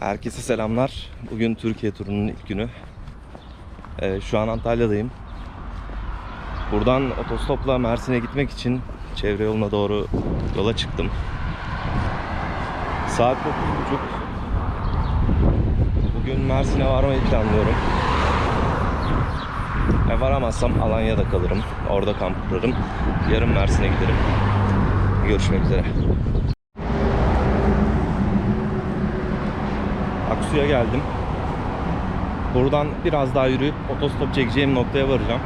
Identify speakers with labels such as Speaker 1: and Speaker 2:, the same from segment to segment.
Speaker 1: Herkese selamlar. Bugün Türkiye turunun ilk günü. Ee, şu an Antalya'dayım. Buradan otostopla Mersin'e gitmek için çevre yoluna doğru yola çıktım. Saat 9.30. Bugün Mersin'e varmayı planlıyorum. E varamazsam Alanya'da kalırım. Orada kamp kurarım. Yarın Mersin'e giderim. Görüşmek üzere. Aksu'ya geldim. Buradan biraz daha yürüyüp otostop çekeceğim noktaya varacağım.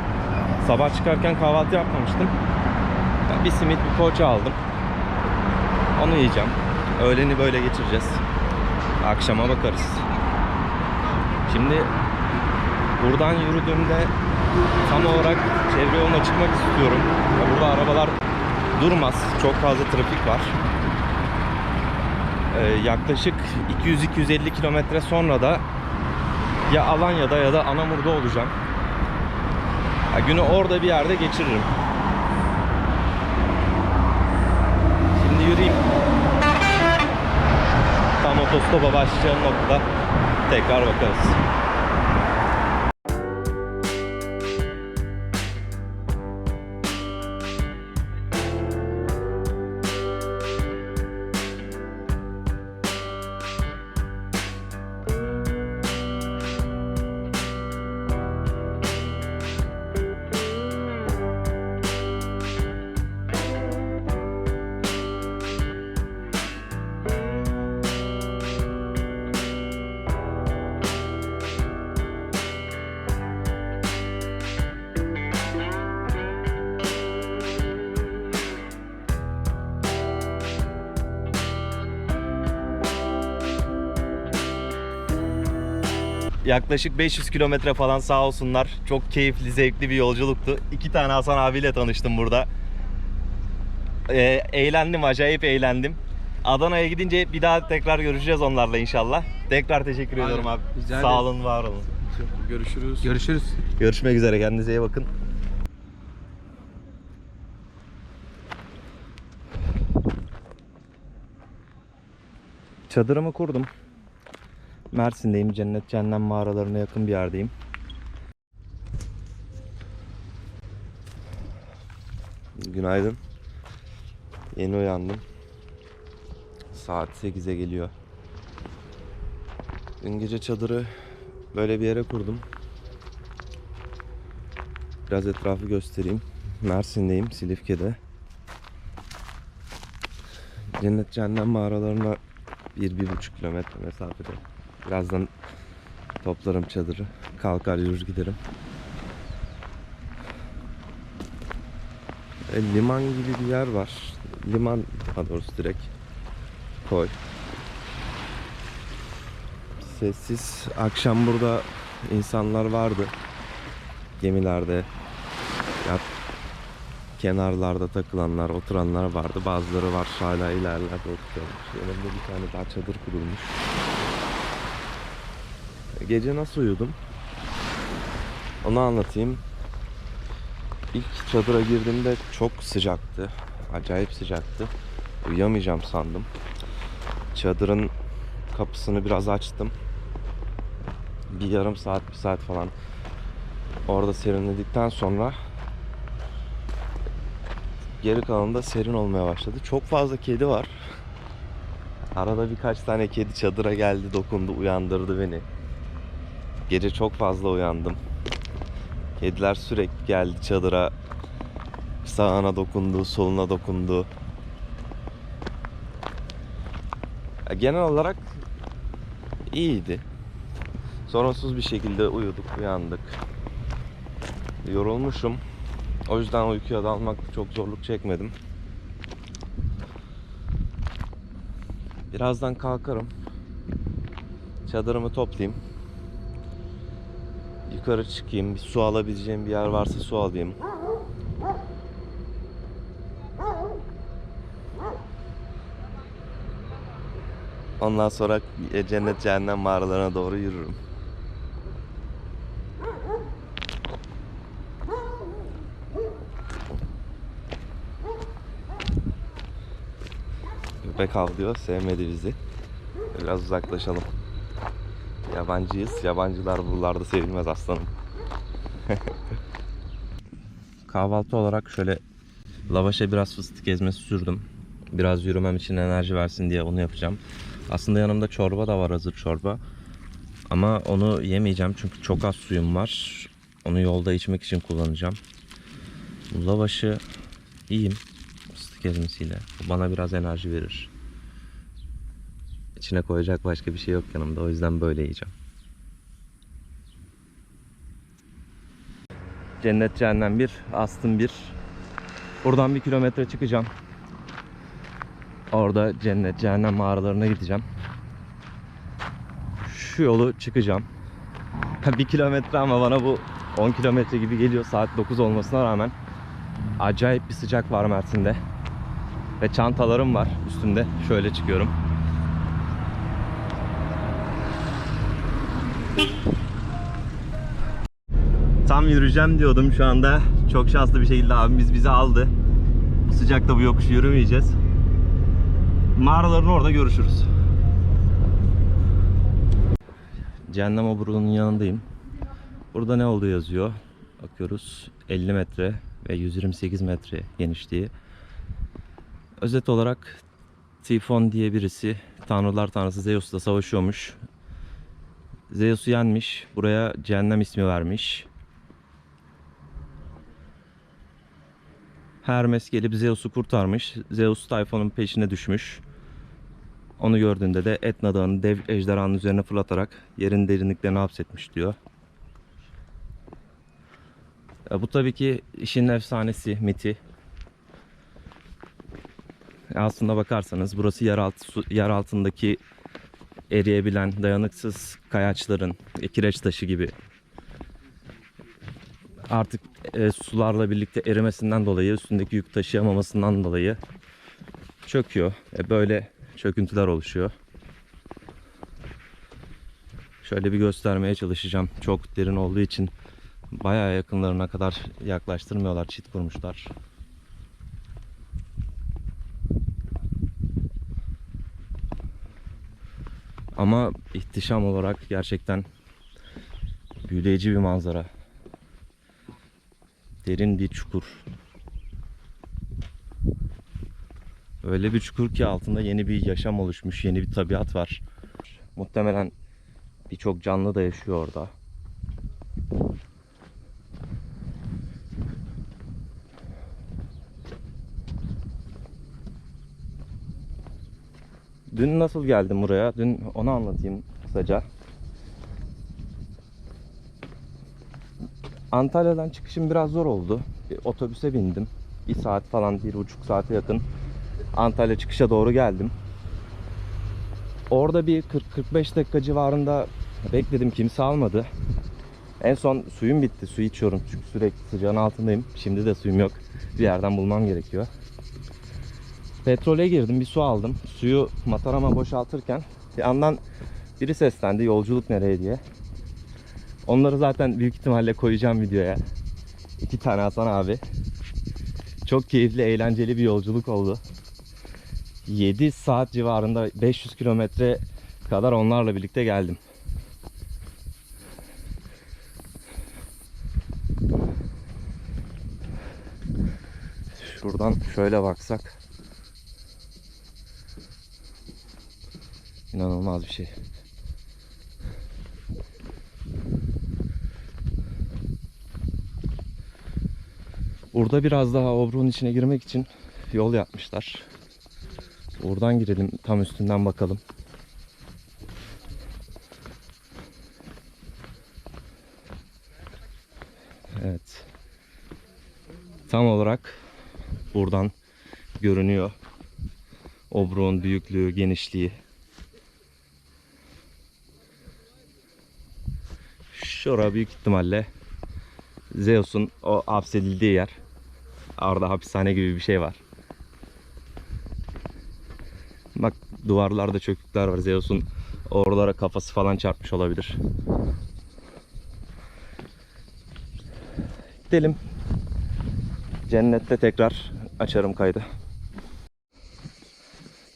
Speaker 1: Sabah çıkarken kahvaltı yapmamıştım. Bir simit bir poğaça aldım. Onu yiyeceğim. Öğleni böyle geçireceğiz. Akşama bakarız. Şimdi buradan yürüdüğümde tam olarak çevre yoluna çıkmak istiyorum. Burada arabalar durmaz. Çok fazla trafik var. Ee, yaklaşık 200-250 kilometre sonra da ya Alanya'da ya da Anamur'da olacağım. Ya günü orada bir yerde geçiririm. Şimdi yürüyeyim. Tam otostopa başlayacağım noktada tekrar bakarız. Yaklaşık 500 kilometre falan sağ olsunlar. Çok keyifli, zevkli bir yolculuktu. İki tane Hasan abiyle tanıştım burada. Ee, eğlendim, acayip eğlendim. Adana'ya gidince bir daha tekrar görüşeceğiz onlarla inşallah. Tekrar teşekkür
Speaker 2: Aynen.
Speaker 1: ediyorum abi.
Speaker 2: Rica
Speaker 1: Sağ olun, var olun.
Speaker 2: Görüşürüz. Görüşürüz.
Speaker 1: Görüşmek üzere, kendinize iyi bakın. Çadırımı kurdum. Mersin'deyim. Cennet Cehennem mağaralarına yakın bir yerdeyim. Günaydın. Yeni uyandım. Saat 8'e geliyor. Dün gece çadırı böyle bir yere kurdum. Biraz etrafı göstereyim. Mersin'deyim, Silifke'de. Cennet Cehennem mağaralarına bir, bir buçuk kilometre mesafede. Birazdan toplarım çadırı. Kalkar yürür giderim. E, liman gibi bir yer var. Liman daha doğrusu direkt koy. Sessiz. Akşam burada insanlar vardı. Gemilerde ya kenarlarda takılanlar, oturanlar vardı. Bazıları var hala ilerlerde oturuyormuş. Yanımda bir tane daha çadır kurulmuş. Gece nasıl uyudum? Onu anlatayım. İlk çadıra girdiğimde çok sıcaktı. Acayip sıcaktı. Uyuyamayacağım sandım. Çadırın kapısını biraz açtım. Bir yarım saat, bir saat falan orada serinledikten sonra geri kalanında serin olmaya başladı. Çok fazla kedi var. Arada birkaç tane kedi çadıra geldi, dokundu, uyandırdı beni. Gece çok fazla uyandım. Kediler sürekli geldi çadıra. Sağına dokundu, soluna dokundu. Genel olarak iyiydi. Sorunsuz bir şekilde uyuduk, uyandık. Yorulmuşum. O yüzden uykuya dalmakta çok zorluk çekmedim. Birazdan kalkarım. Çadırımı toplayayım. Yukarı çıkayım. Bir su alabileceğim bir yer varsa su alayım. Ondan sonra cennet cehennem mağaralarına doğru yürürüm. Köpek avlıyor. Sevmedi bizi. Biraz uzaklaşalım. Yabancıyız. Yabancılar buralarda sevilmez aslanım. Kahvaltı olarak şöyle lavaşa biraz fıstık ezmesi sürdüm. Biraz yürümem için enerji versin diye onu yapacağım. Aslında yanımda çorba da var hazır çorba. Ama onu yemeyeceğim çünkü çok az suyum var. Onu yolda içmek için kullanacağım. Bu lavaşı yiyeyim fıstık ezmesiyle. Bu Bana biraz enerji verir. İçine koyacak başka bir şey yok yanımda. O yüzden böyle yiyeceğim. Cennet Cehennem 1, Astım 1. Buradan bir kilometre çıkacağım. Orada Cennet Cehennem mağaralarına gideceğim. Şu yolu çıkacağım. bir kilometre ama bana bu 10 kilometre gibi geliyor. Saat 9 olmasına rağmen acayip bir sıcak var Mersin'de. Ve çantalarım var üstümde. Şöyle çıkıyorum. Tam yürüyeceğim diyordum şu anda. Çok şanslı bir şekilde abimiz bizi aldı. Bu sıcakta bu yokuşu yürümeyeceğiz. Mağaraların orada görüşürüz. Cehennem Oburu'nun yanındayım. Burada ne olduğu yazıyor. Bakıyoruz 50 metre ve 128 metre genişliği. Özet olarak Tifon diye birisi Tanrılar Tanrısı Zeus'la savaşıyormuş. Zeus'u yenmiş. Buraya cehennem ismi vermiş. Hermes gelip Zeus'u kurtarmış. Zeus Tayfon'un peşine düşmüş. Onu gördüğünde de Etna Dağı'nı dev ejderhanın üzerine fırlatarak yerin derinliklerine hapsetmiş diyor. Ya bu tabii ki işin efsanesi, miti. Aslında bakarsanız burası yeraltı, su, yer altındaki eriyebilen dayanıksız kayaçların e, kireç taşı gibi artık e, sularla birlikte erimesinden dolayı üstündeki yük taşıyamamasından dolayı çöküyor. E, böyle çöküntüler oluşuyor. Şöyle bir göstermeye çalışacağım. Çok derin olduğu için bayağı yakınlarına kadar yaklaştırmıyorlar. Çit kurmuşlar. Ama ihtişam olarak gerçekten büyüleyici bir manzara. Derin bir çukur. Öyle bir çukur ki altında yeni bir yaşam oluşmuş, yeni bir tabiat var. Muhtemelen birçok canlı da yaşıyor orada. Dün nasıl geldim buraya? Dün onu anlatayım kısaca. Antalya'dan çıkışım biraz zor oldu. Bir otobüse bindim. Bir saat falan, bir buçuk saate yakın Antalya çıkışa doğru geldim. Orada bir 40-45 dakika civarında bekledim. Kimse almadı. En son suyum bitti. Su içiyorum çünkü sürekli sıcağın altındayım. Şimdi de suyum yok. Bir yerden bulmam gerekiyor. Petrole girdim. Bir su aldım. Suyu matarama boşaltırken bir yandan biri seslendi. Yolculuk nereye diye. Onları zaten büyük ihtimalle koyacağım videoya. İki tane Hasan abi. Çok keyifli, eğlenceli bir yolculuk oldu. 7 saat civarında 500 kilometre kadar onlarla birlikte geldim. Şuradan şöyle baksak. İnanılmaz bir şey. Burada biraz daha obruğun içine girmek için yol yapmışlar. Oradan girelim tam üstünden bakalım. Evet. Tam olarak buradan görünüyor. Obruğun büyüklüğü, genişliği. Şura büyük ihtimalle Zeus'un o hapsedildiği yer. Orada hapishane gibi bir şey var. Bak duvarlarda çökükler var. Zeus'un oralara kafası falan çarpmış olabilir. Gidelim. Cennette tekrar açarım kaydı.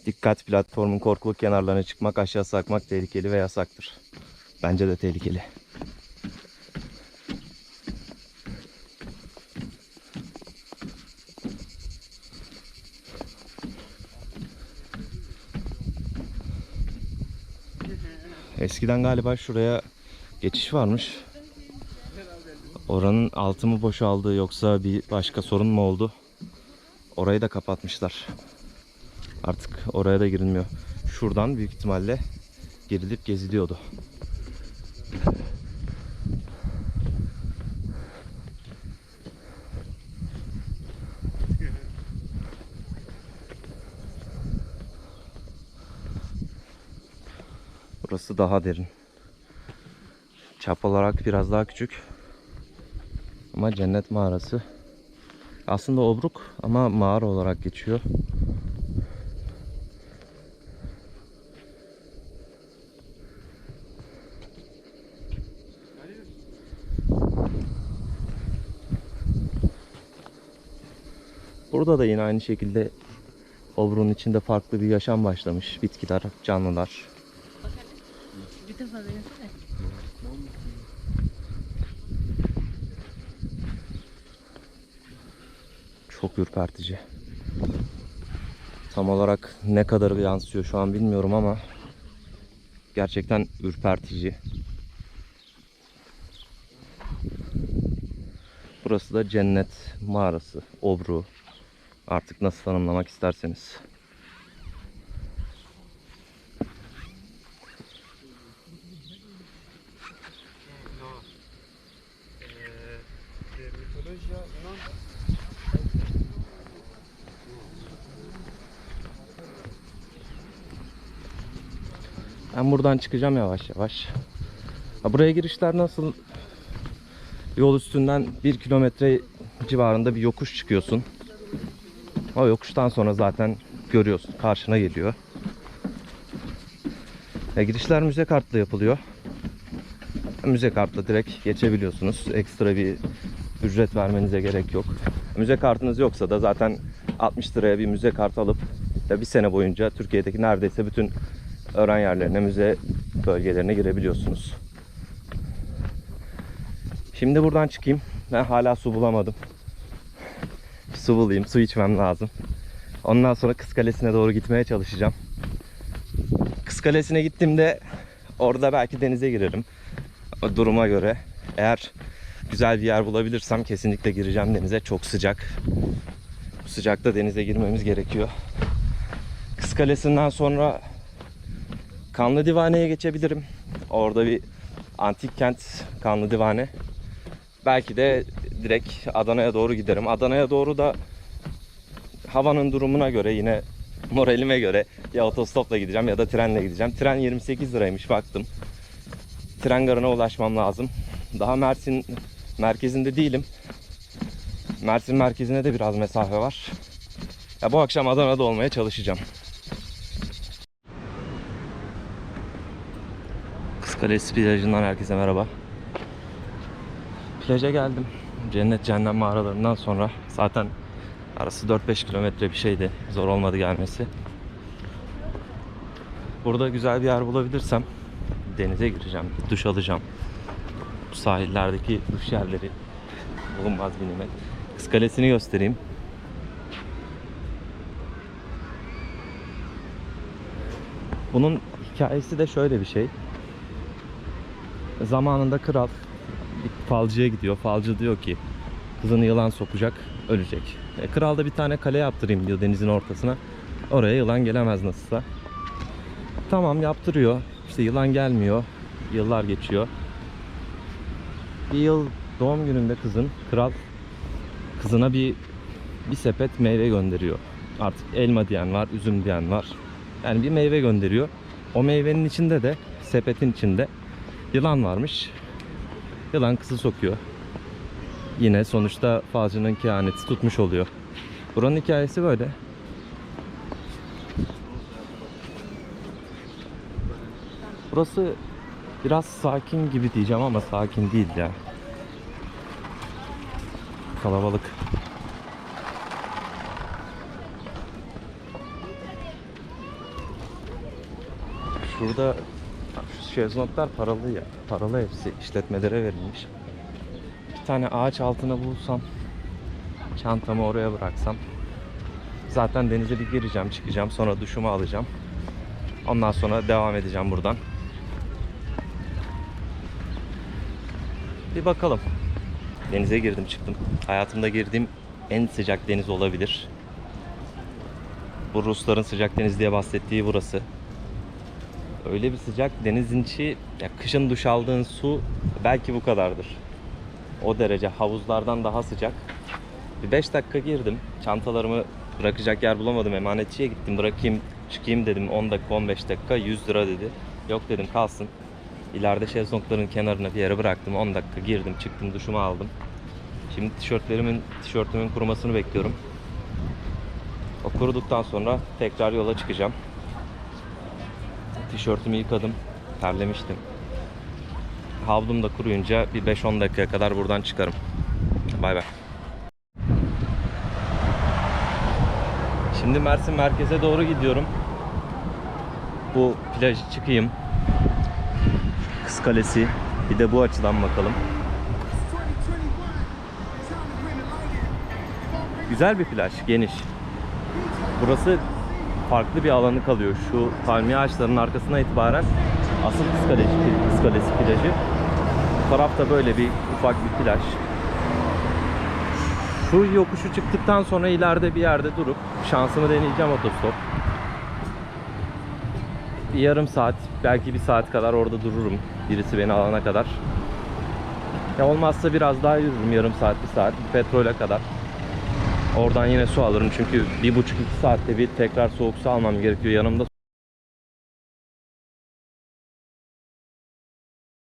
Speaker 1: Dikkat platformun korkuluk kenarlarına çıkmak, aşağı sakmak tehlikeli ve yasaktır. Bence de tehlikeli. Eskiden galiba şuraya geçiş varmış. Oranın altı mı boşaldı yoksa bir başka sorun mu oldu? Orayı da kapatmışlar. Artık oraya da girilmiyor. Şuradan büyük ihtimalle girilip geziliyordu. Burası daha derin. Çap olarak biraz daha küçük. Ama cennet mağarası. Aslında obruk ama mağara olarak geçiyor. Burada da yine aynı şekilde obrunun içinde farklı bir yaşam başlamış. Bitkiler, canlılar.
Speaker 3: Bir defa denesene.
Speaker 1: Çok ürpertici. Tam olarak ne kadar yansıyor şu an bilmiyorum ama gerçekten ürpertici. Burası da cennet mağarası, obru. Artık nasıl tanımlamak isterseniz. Ben buradan çıkacağım yavaş yavaş. Ha, buraya girişler nasıl? Yol üstünden 1 kilometre civarında bir yokuş çıkıyorsun. O yokuştan sonra zaten görüyorsun. Karşına geliyor. Ya girişler müze kartla yapılıyor. Müze kartla direkt geçebiliyorsunuz. Ekstra bir ücret vermenize gerek yok. Müze kartınız yoksa da zaten 60 liraya bir müze kartı alıp bir sene boyunca Türkiye'deki neredeyse bütün öğren yerlerine, müze bölgelerine girebiliyorsunuz. Şimdi buradan çıkayım. Ben hala su bulamadım. Su bulayım, su içmem lazım. Ondan sonra Kız Kalesi'ne doğru gitmeye çalışacağım. Kız Kalesi'ne gittiğimde orada belki denize girerim. Duruma göre. Eğer güzel bir yer bulabilirsem kesinlikle gireceğim denize. Çok sıcak. Bu sıcakta denize girmemiz gerekiyor. Kız Kalesi'nden sonra Kanlı Divane'ye geçebilirim. Orada bir antik kent Kanlı Divane. Belki de direkt Adana'ya doğru giderim. Adana'ya doğru da havanın durumuna göre yine moralime göre ya otostopla gideceğim ya da trenle gideceğim. Tren 28 liraymış baktım. Tren garına ulaşmam lazım. Daha Mersin merkezinde değilim. Mersin merkezine de biraz mesafe var. Ya bu akşam Adana'da olmaya çalışacağım. Kalesi plajından herkese merhaba. Plaja geldim. Cennet Cehennem mağaralarından sonra zaten arası 4-5 kilometre bir şeydi. Zor olmadı gelmesi. Burada güzel bir yer bulabilirsem denize gireceğim, duş alacağım. Bu sahillerdeki duş yerleri bulunmaz bir nimet. Kız Kalesi'ni göstereyim. Bunun hikayesi de şöyle bir şey. Zamanında kral falcıya gidiyor. Falcı diyor ki kızını yılan sokacak, ölecek. E, kral da bir tane kale yaptırayım diyor denizin ortasına. Oraya yılan gelemez nasılsa. Tamam yaptırıyor. İşte yılan gelmiyor. Yıllar geçiyor. Bir yıl doğum gününde kızın kral kızına bir bir sepet meyve gönderiyor. Artık elma diyen var, üzüm diyen var. Yani bir meyve gönderiyor. O meyvenin içinde de sepetin içinde yılan varmış. Yılan kızı sokuyor. Yine sonuçta falcının kehaneti tutmuş oluyor. Buranın hikayesi böyle. Burası biraz sakin gibi diyeceğim ama sakin değil ya. Kalabalık. Şurada Bak Şu şezlonglar paralı ya. Paralı hepsi. işletmelere verilmiş. Bir tane ağaç altına bulsam. Çantamı oraya bıraksam. Zaten denize bir gireceğim, çıkacağım. Sonra duşumu alacağım. Ondan sonra devam edeceğim buradan. Bir bakalım. Denize girdim çıktım. Hayatımda girdiğim en sıcak deniz olabilir. Bu Rusların sıcak deniz diye bahsettiği burası. Öyle bir sıcak denizin içi ya kışın duş aldığın su belki bu kadardır. O derece havuzlardan daha sıcak. Bir 5 dakika girdim. Çantalarımı bırakacak yer bulamadım. Emanetçiye gittim. Bırakayım çıkayım dedim. 10 dakika 15 dakika 100 lira dedi. Yok dedim kalsın. İleride şezlongların kenarına bir yere bıraktım. 10 dakika girdim çıktım duşumu aldım. Şimdi tişörtlerimin tişörtümün kurumasını bekliyorum. O kuruduktan sonra tekrar yola çıkacağım. Tişörtümü yıkadım. Terlemiştim. Havlum da kuruyunca bir 5-10 dakikaya kadar buradan çıkarım. Bay bay. Şimdi Mersin merkeze doğru gidiyorum. Bu plajı çıkayım. Kız Kalesi. Bir de bu açıdan bakalım. Güzel bir plaj, geniş. Burası farklı bir alanı kalıyor. Şu palmiye ağaçlarının arkasına itibaren asıl Kız Kalesi, plajı. Bu tarafta böyle bir ufak bir plaj. Şu yokuşu çıktıktan sonra ileride bir yerde durup şansımı deneyeceğim otostop. Bir yarım saat, belki bir saat kadar orada dururum. Birisi beni alana kadar. Ya olmazsa biraz daha yürürüm yarım saat, bir saat. Petrole kadar. Oradan yine su alırım çünkü bir buçuk iki saatte bir tekrar soğuk su almam gerekiyor. Yanımda